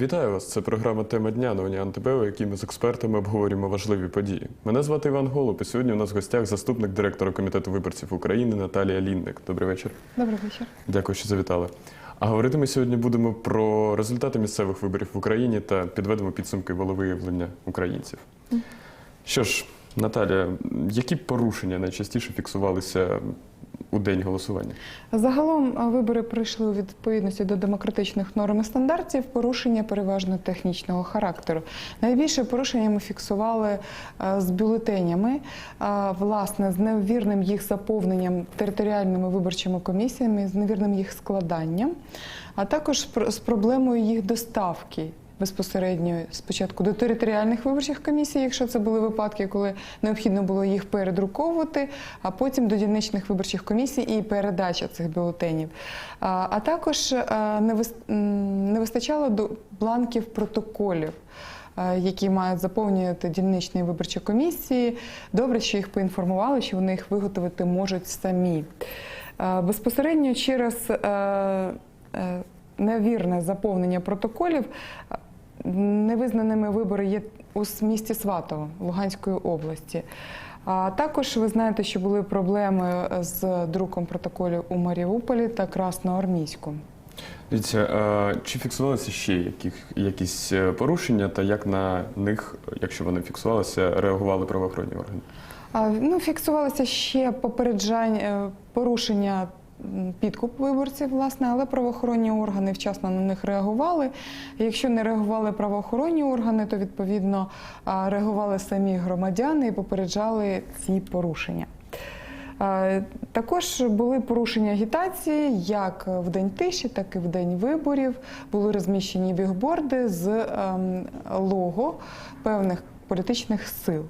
Вітаю вас! Це програма Тема дня на Уніан ТБ, у якій ми з експертами обговорюємо важливі події. Мене звати Іван Голуб, і сьогодні у нас в гостях заступник директора комітету виборців України Наталія Лінник. Добрий вечір. Добрий вечір. Дякую, що завітали. А говорити ми сьогодні будемо про результати місцевих виборів в Україні та підведемо підсумки волевиявлення українців. Що ж, Наталія, які порушення найчастіше фіксувалися у день голосування? Загалом вибори пройшли у відповідності до демократичних норм і стандартів. Порушення переважно технічного характеру. Найбільше порушення ми фіксували з бюлетенями, власне, з невірним їх заповненням територіальними виборчими комісіями, з невірним їх складанням, а також з проблемою їх доставки. Безпосередньо спочатку до територіальних виборчих комісій, якщо це були випадки, коли необхідно було їх передруковувати, а потім до дільничних виборчих комісій і передача цих бюлетенів. А, також м, не вистачало до бланків протоколів. Які мають заповнювати дільничні виборчі комісії. Добре, що їх поінформували, що вони їх виготовити можуть самі. Безпосередньо через е, е, невірне заповнення протоколів невизнаними вибори є у місті Сватово Луганської області. А також ви знаєте, що були проблеми з друком протоколів у Маріуполі та Красноармійську. Дивіться, чи фіксувалися ще яких, якісь е, порушення, та як на них, якщо вони фіксувалися, реагували правоохоронні органи? Ну, фіксувалися ще попереджання е, порушення підкуп виборців, власне, але правоохоронні органи вчасно на них реагували. Якщо не реагували правоохоронні органи, то відповідно реагували самі громадяни і попереджали ці порушення. Також були порушення агітації як в день тиші, так і в день виборів. Були розміщені бігборди з ем, лого певних політичних сил,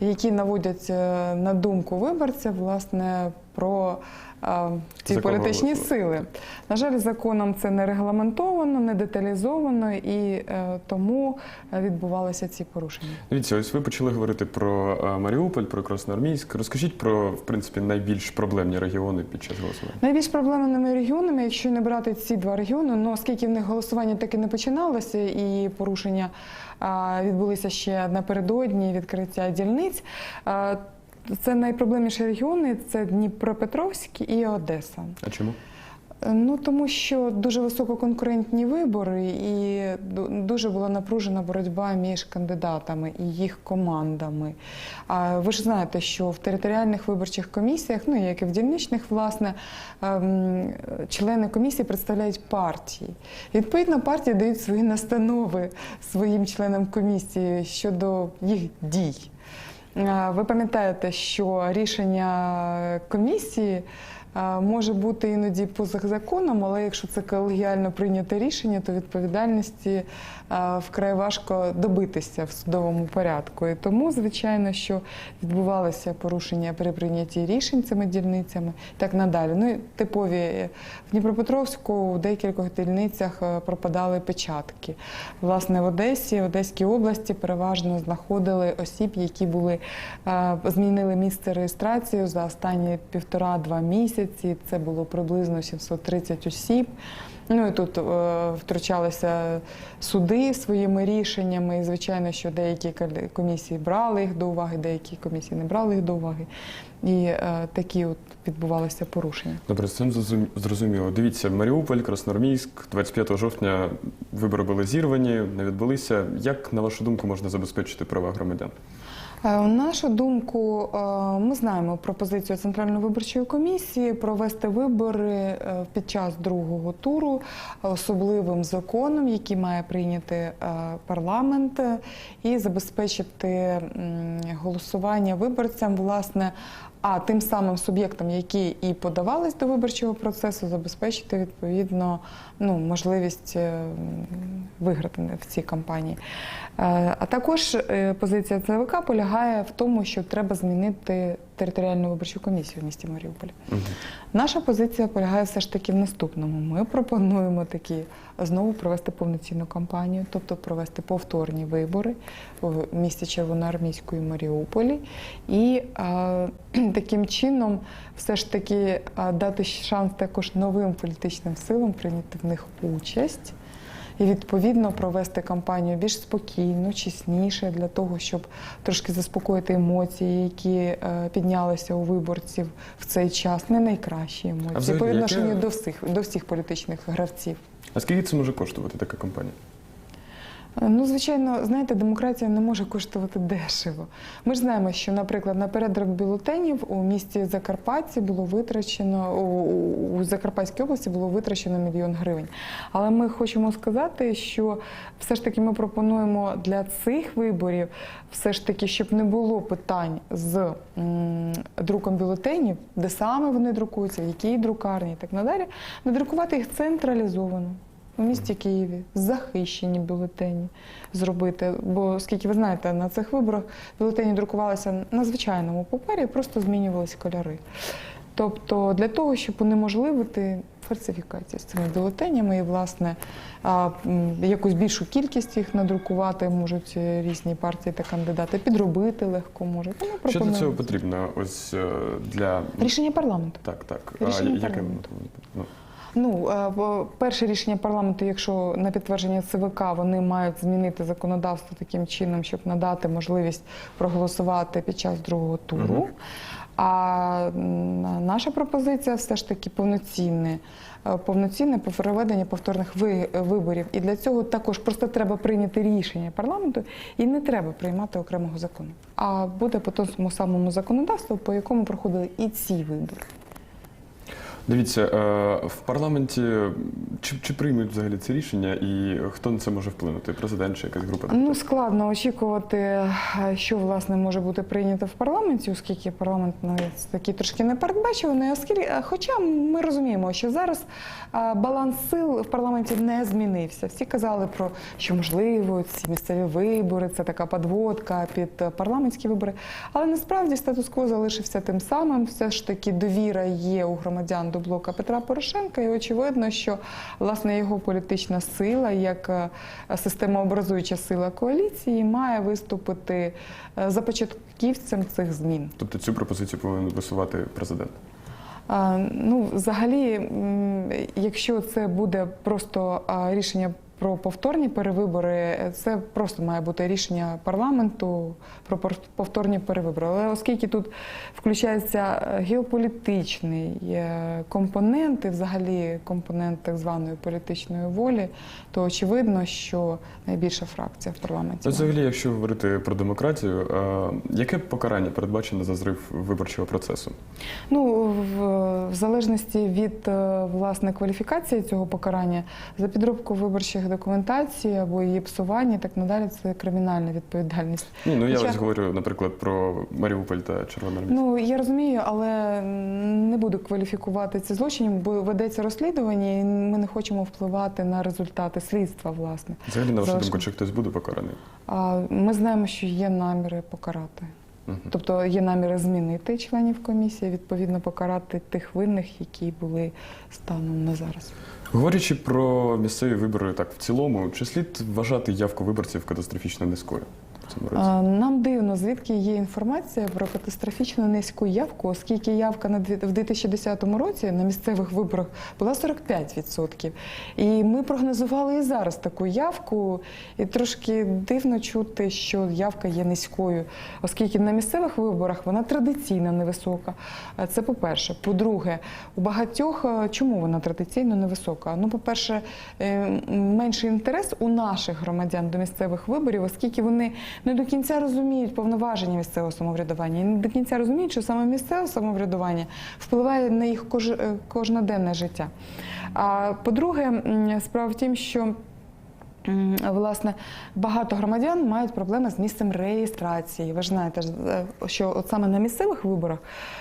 які наводять е, на думку виборця власне про е, ці За політичні голосувати. сили. На жаль, законом це не регламентовано, не деталізовано, і е, тому відбувалися ці порушення. Дивіться, ось ви почали говорити про е, Маріуполь, про Красноармійськ. Розкажіть про в принципі найбільш проблемні регіони під час голосування. Найбільш проблемними регіонами, якщо не брати ці два регіони, ну оскільки в них голосування таки не починалося, і порушення а, відбулися ще напередодні відкриття дільниць. А, це найпроблемніші регіони це Дніпропетровськ і Одеса. А чому? Ну тому що дуже висококонкурентні вибори, і дуже була напружена боротьба між кандидатами і їх командами. А ви ж знаєте, що в територіальних виборчих комісіях, ну як і в дільничних, власне, ем, члени комісії представляють партії. І, відповідно, партії дають свої настанови своїм членам комісії щодо їх дій. Е, Ви пам'ятаєте, що рішення комісії може бути іноді поза законом, але якщо це колегіально прийняте рішення, то відповідальності вкрай важко добитися в судовому порядку. І тому, звичайно, що відбувалися порушення при прийнятті рішень цими дільницями, так надалі. Ну і типові е, в Дніпропетровську у декількох дільницях е, пропадали печатки. Власне, в Одесі, в Одеській області переважно знаходили осіб, які були змінили місце реєстрації за останні півтора-два місяці. Це було приблизно 730 осіб. Ну і тут е, втручалися суди своїми рішеннями. І звичайно, що деякі комісії брали їх до уваги, деякі комісії не брали їх до уваги. І е, такі от відбувалися порушення. Добре, з цим зрозум- зрозуміло. Дивіться, Маріуполь, Красноармійськ, 25 жовтня вибори були зірвані, не відбулися. Як на вашу думку можна забезпечити права громадян? Е, На нашу думку, е, ми знаємо пропозицію Центральної виборчої комісії провести вибори е, під час другого туру особливим законом, який має прийняти парламент, і забезпечити голосування виборцям, власне. А тим самим суб'єктам, які і подавались до виборчого процесу, забезпечити відповідно ну, можливість е, виграти в цій кампанії. Е, А також е, позиція ЦВК полягає в тому, що треба змінити територіальну виборчу комісію в місті Маріуполі. Наша позиція полягає все ж таки в наступному. Ми пропонуємо такі знову провести повноцінну кампанію, тобто провести повторні вибори в місті Червоноармійську і Маріуполі, і е, таким чином все ж таки е, дати шанс також новим політичним силам прийняти в них участь. І відповідно провести кампанію більш спокійно, чесніше для того, щоб трошки заспокоїти емоції, які е, піднялися у виборців в цей час. Не найкращі емоції по відношенню яке- до всіх до всіх політичних гравців. А скільки це може коштувати така кампанія? Е, Ну, звичайно, знаєте, демократія не може коштувати дешево. Ми ж знаємо, що, наприклад, на передрок бюлетенів у місті Закарпатті було витрачено у Закарпатській області було витрачено мільйон гривень. Але ми хочемо сказати, що все ж таки ми пропонуємо для цих виборів, все ж таки, щоб не було питань з друком бюлетенів, де саме вони друкуються, в якій друкарні і так надалі, надрукувати їх централізовано у місті Києві захищені бюлетені зробити. Бо, оскільки ви знаєте, на цих виборах бюлетені друкувалися на звичайному папері, просто змінювалися кольори. Тобто для того, щоб унеможливити фальсифікацію з цими бюлетенями і, власне, якусь більшу кількість їх надрукувати можуть різні партії та кандидати, підробити легко можуть. Що для цього потрібно? Ось е, для Рішення парламенту. так, так. Рішення яке парламенту. ну, Ну, е, перше рішення парламенту, якщо на підтвердження ЦВК вони мають змінити законодавство таким чином, щоб надати можливість проголосувати під час другого туру. А наша пропозиція все ж таки повноцінне, е, повноцінне проведення повторних виборів. І для цього також просто треба прийняти рішення парламенту, і не треба приймати окремого закону. А буде по тому самому законодавству, по якому проходили і ці вибори. Дивіться, е, в парламенті чи, чи приймуть взагалі це рішення, і хто на це може вплинути? Президент чи якась група? Ну, складно очікувати, що власне може бути прийнято в парламенті, оскільки парламент навіть такий трошки не передбачуваний. Оскільки, хоча ми розуміємо, що зараз баланс сил в парламенті не змінився. Всі казали про що можливо ці місцеві вибори, це така подводка під парламентські вибори. Але насправді статус-кво залишився тим самим. Все ж таки довіра є у громадян до блока Петра Порошенка, і очевидно, що власне його політична сила, як е, системообразуюча сила коаліції, має виступити е, започатківцем цих змін. Тобто цю пропозицію повинен висувати президент. Ну, взагалі, якщо це буде просто рішення про повторні перевибори, це просто має бути рішення парламенту про повторні перевибори. Але оскільки тут включається е, геополітичний е, компонент і взагалі компонент так званої політичної волі, то очевидно, що найбільша фракція в парламенті. Ну, взагалі, якщо говорити про демократію, е, яке покарання передбачено за зрив виборчого процесу? Ну, в, в залежності від власне кваліфікації цього покарання за підробку виборчих документацій або її псування, і так надалі, це кримінальна відповідальність. Ні, ну я Хоча- ось говорю, наприклад, про Маріуполь та Червону. Ну я розумію, але не буду кваліфікувати ці злочини, бо ведеться розслідування, і ми не хочемо впливати на результати слідства. Власне, Взагалі, на вашу залишимо. думку, чи хтось буде покараний? а ми знаємо, що є наміри покарати. Тобто є наміри змінити членів комісії, відповідно покарати тих винних, які були станом на зараз. Говорячи про місцеві вибори так в цілому, чи слід вважати явку виборців катастрофічно низькою цьому році? Нам дивно, звідки є інформація про катастрофічно низьку явку, оскільки явка на в 2010 році на місцевих виборах була 45%. І ми прогнозували і зараз таку явку, і трошки дивно чути, що явка є низькою, оскільки на місцевих виборах вона традиційно невисока. Це по-перше. По-друге, у багатьох е, чому вона традиційно невисока? Ну, по-перше, е, менший інтерес у наших громадян до місцевих виборів, оскільки вони не до кінця розуміють повноваження місцевого самоврядування, і не до кінця розуміють, що саме місцеве самоврядування впливає на їх е, кожноденне життя. А по-друге, справа в тім, що Власне, багато громадян мають проблеми з місцем реєстрації. Ви ж знаєте, е, що от саме на місцевих виборах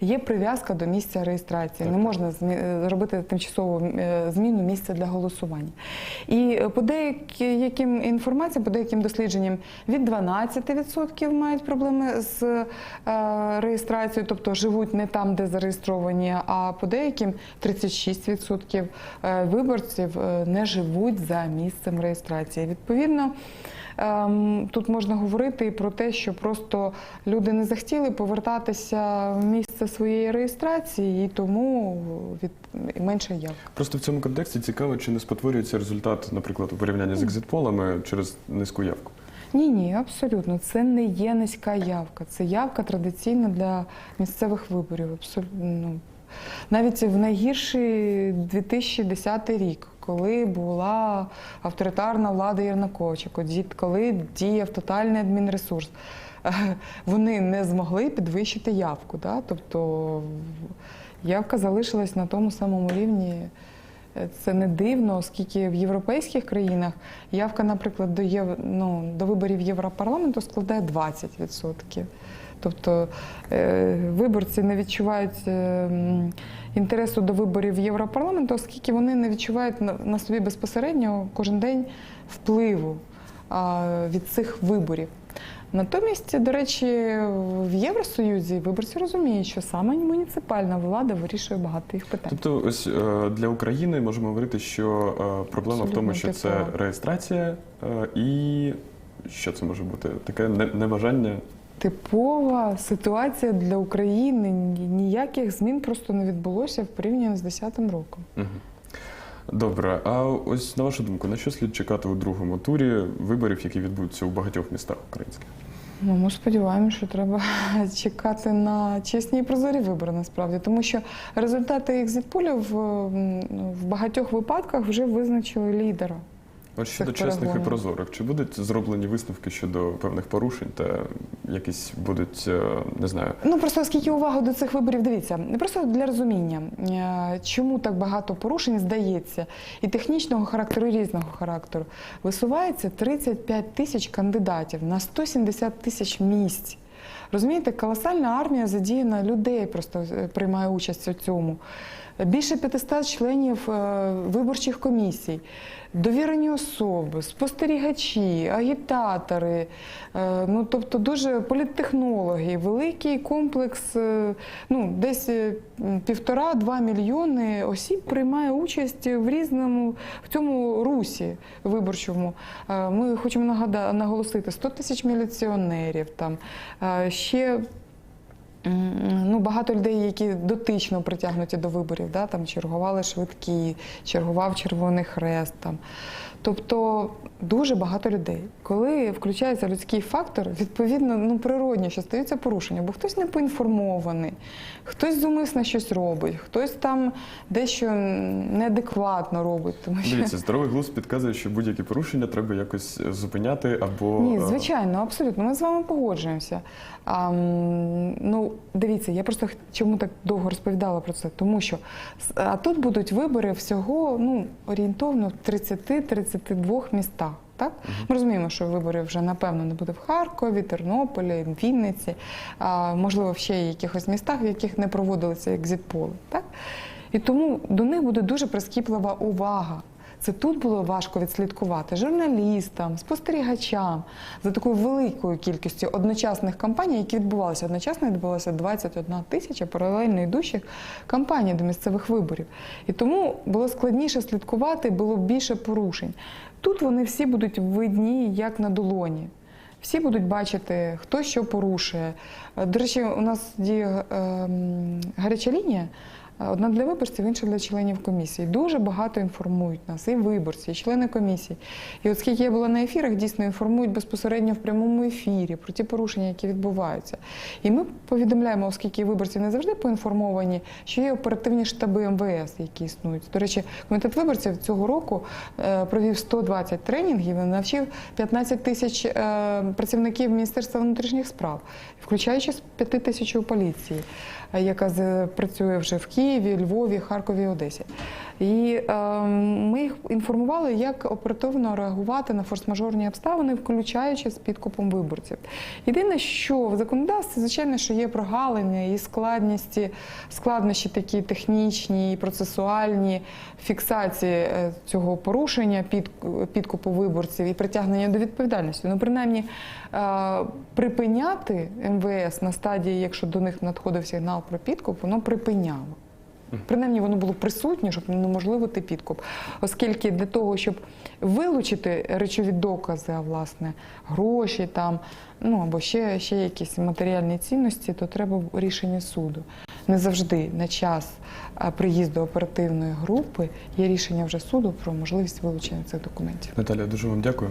є прив'язка до місця реєстрації. Не можна е, тимчасову е, зміну місця для голосування. І по деяким інформаціям, по деяким дослідженням від 12% мають проблеми з реєстрацією, тобто живуть не там, де зареєстровані, а по деяким 36% е, виборців не живуть за місцем реєстрації. Відповідно, ем, тут можна говорити і про те, що просто люди не захотіли повертатися в місце своєї реєстрації, і тому від менше явок. Просто в цьому контексті цікаво, чи не спотворюється результат, наприклад, у порівнянні з екзитполами через низьку явку. Ні, ні, абсолютно. Це не є низька явка. Це явка традиційна для місцевих виборів. Абсолютно. Навіть в найгірший 2010 рік, коли була авторитарна влада Єрнаковича, коли діяв тотальний адмінресурс, вони не змогли підвищити явку. Да? Тобто явка залишилась на тому самому рівні. Це не дивно, оскільки в європейських країнах явка, наприклад, до, єв... ну, до виборів Європарламенту складає 20%. Тобто е, виборці не відчувають е, інтересу до виборів Європарламенту, оскільки вони не відчувають на, собі безпосередньо кожен день впливу від цих виборів. Натомість, до речі, в Євросоюзі виборці розуміють, що саме муніципальна влада вирішує багато їх питань. Тобто, ось е, для України можемо говорити, що проблема в тому, Абсолютно що це реєстрація е, і що це може бути? Таке небажання. Типова ситуація для України ніяких змін просто не відбулося в порівнянні з 2010 роком. Добре, а ось на вашу думку, на що слід чекати у другому турі виборів, які відбудуться у багатьох містах українських? Ну, ми сподіваємося, що треба чекати на чесні і прозорі вибори насправді, тому що результати екзитполів ну, в багатьох випадках вже визначили лідера. От щодо чесних і прозорих, чи будуть зроблені висновки щодо певних порушень та якісь будуть, е, не знаю, Ну просто оскільки увагу до цих виборів дивіться, просто для розуміння, е, чому так багато порушень здається, і технічного характеру, і різного характеру. Висувається 35 тисяч кандидатів на 170 тисяч місць. Розумієте, колосальна армія задіяна людей просто е, приймає участь у цьому. Більше 500 членів е, виборчих комісій, довірені особи, спостерігачі, агітатори, е, ну тобто дуже політтехнологи, великий комплекс, е, ну десь півтора-два мільйони осіб приймає участь в різному в цьому русі виборчому. Ми хочемо нагада- наголосити 100 тисяч міліціонерів, там. Ще Ну, багато людей, які дотично притягнуті до виборів, да, там чергували швидкі, чергував Червоний Хрест. Там. Тобто дуже багато людей. Коли включається людський фактор, відповідно, ну, природньо, що стаються порушення, бо хтось не поінформований, хтось зумисно щось робить, хтось там дещо неадекватно робить. Тому що... дивіться, здоровий глузд підказує, що будь-які порушення треба якось зупиняти або Ні, е, звичайно, абсолютно. Ми з вами погоджуємося. А, ну, дивіться, я просто чому так довго розповідала про це? Тому що а тут будуть вибори всього ну, орієнтовно в 30-32 містах. Так? Ми розуміємо, що виборів вже напевно не буде в Харкові, Тернополі, Вінниці, а, можливо, в ще якихось містах, в яких не проводилися екзитполи. Так? І тому до них буде дуже прискіплива увага. Це тут було важко відслідкувати журналістам, спостерігачам за такою великою кількістю одночасних кампаній, які відбувалися. Одночасно відбулося 21 тисяча паралельно йдучих кампаній до місцевих виборів. І тому було складніше слідкувати, було більше порушень. Тут вони всі будуть видні як на долоні. Всі будуть бачити, хто що порушує. Е, До речі, у нас діє ем, гаряча лінія. Одна для виборців, інша для членів комісії. Дуже багато інформують нас, і виборці, і члени комісії. І от скільки я була на ефірах, дійсно інформують безпосередньо в прямому ефірі про ті порушення, які відбуваються. І ми повідомляємо, оскільки виборці не завжди поінформовані, що є оперативні штаби МВС, які існують. До речі, комітет виборців цього року е, провів 120 тренінгів і навчив 15 тисяч е, працівників Міністерства внутрішніх справ, включаючи з 5 тисяч у поліції, е, яка працює вже в Києві, Львові, Харкові, Одесі. І е, ми їх інформували, як оперативно реагувати на форс-мажорні обставини, включаючи з підкупом виборців. Єдине, що в законодавстві, звичайно, що є прогалини і складності, складнощі такі технічні і процесуальні фіксації е, цього порушення під, підкупу виборців і притягнення до відповідальності. Ну, принаймні, е, припиняти МВС на стадії, якщо до них надходив сигнал про підкуп, воно припиняло. Принаймні воно було присутнє, щоб неможливити підкуп. Оскільки для того, щоб вилучити речові докази, власне гроші там, ну або ще, ще якісь матеріальні цінності, то треба рішення суду. Не завжди на час приїзду оперативної групи є рішення вже суду про можливість вилучення цих документів. Наталя, дуже вам дякую.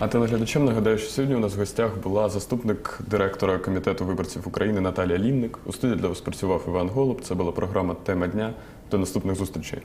А телеглядачам нагадаю, що сьогодні у нас в гостях була заступник директора комітету виборців України Наталія Лінник. У студії для вас працював Іван Голуб. Це була програма Тема дня. До наступних зустрічей.